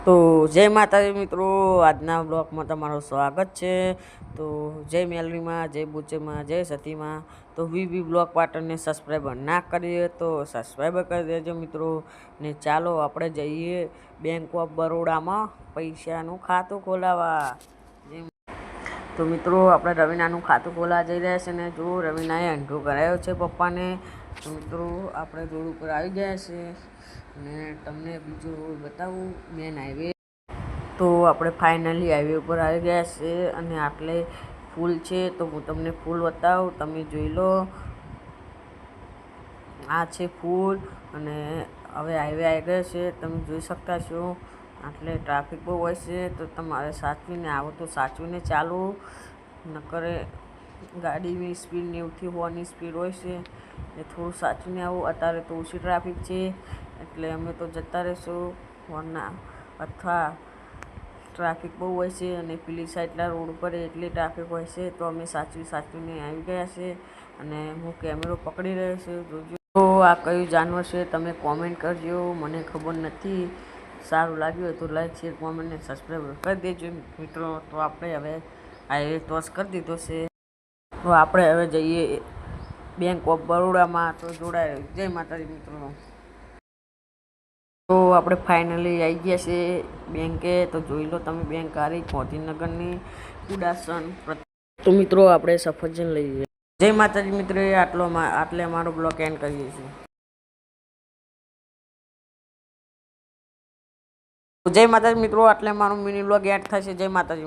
તો જય માતાજી મિત્રો, આજના બ્લોગમાં તમારું સ્વાગત છે. તો જય મેલરીમાં જય બુચેમાં, જય સતીમાં. તો વીવી બ્લોગ પાટણને સબસ્ક્રાઈબર ના કરીએ તો સબસ્ક્રાઈબર કરી દેજો મિત્રો. ને ચાલો આપણે જઈએ બેંક ઓફ બરોડામાં પૈસાનું ખાતું ખોલાવવા જેમ તો મિત્રો, આપણે રવિનાનું ખાતું ખોલાવા જઈ રહ્યા છે ને જો રવિનાએ અંઢો કરાયો છે પપ્પાને. તો મિત્રો, આપણે રોડ ઉપર આવી ગયા છે અને તમને બીજું રોડ બતાવું. Main highway. તો આપણે ફાઇનલી હાઈવે ઉપર આવી ગયા છે અને આટલે ફૂલ છે. તો હું તમને ફૂલ બતાવું. તમે જોઈ લો. આ છે ફૂલ અને હવે હાઈવે આવી ગયો છે. તમે જોઈ શકતા છો આટલે ટ્રાફિક બહુ હોય છે. તો તમારે સાચવીને આવો તો સાચવીને ચાલો. નકરે ગાડીની સ્પીડ નેવથી હોવાની સ્પીડ હોય છે. એ થોડું સાચવીને આવું, અત્યારે તો ઓછી ટ્રાફિક છે. એટલે અમે તો જતા રહીશું હોર્નના. અથવા ટ્રાફિક બહુ હોય છે અને પેલી સાઈડના રોડ ઉપર એટલી ટ્રાફિક હોય છે, તો અમે સાચવી સાચવીને આવી ગયા છે. અને હું કેમેરો પકડી રહ્યો છું, જોજો. તો આ કયું જાનવર છે, તમે કોમેન્ટ કરજો. મને ખબર નથી. સારું લાગ્યું તો લાઈક શેર કોમેન્ટ અને સબસ્ક્રાઈબ કરી દેજો. મિત્રો, તો આપણે હવે હાઈવે ટોસ કરી દીધો છે. તો આપણે હવે જઈએ બેંક ઓફ બરોડામાં તો જોડાય. જય માતાજી મિત્રો. તો આપણે ફાઇનલી આવી ગયા છે બેંકે તો જોઈ લો તમે બેંક આવી ગાંધીનગરની ઉડાસન તો મિત્રો આપણે સફરજન લઈએ. જય માતાજી મિત્રો આટલો આટલે અમારો બ્લોક એન્ડ કરીએ છીએ. જય માતાજી મિત્રો, આટલે મારો મિની બ્લોગ એડ થશે. જય માતાજી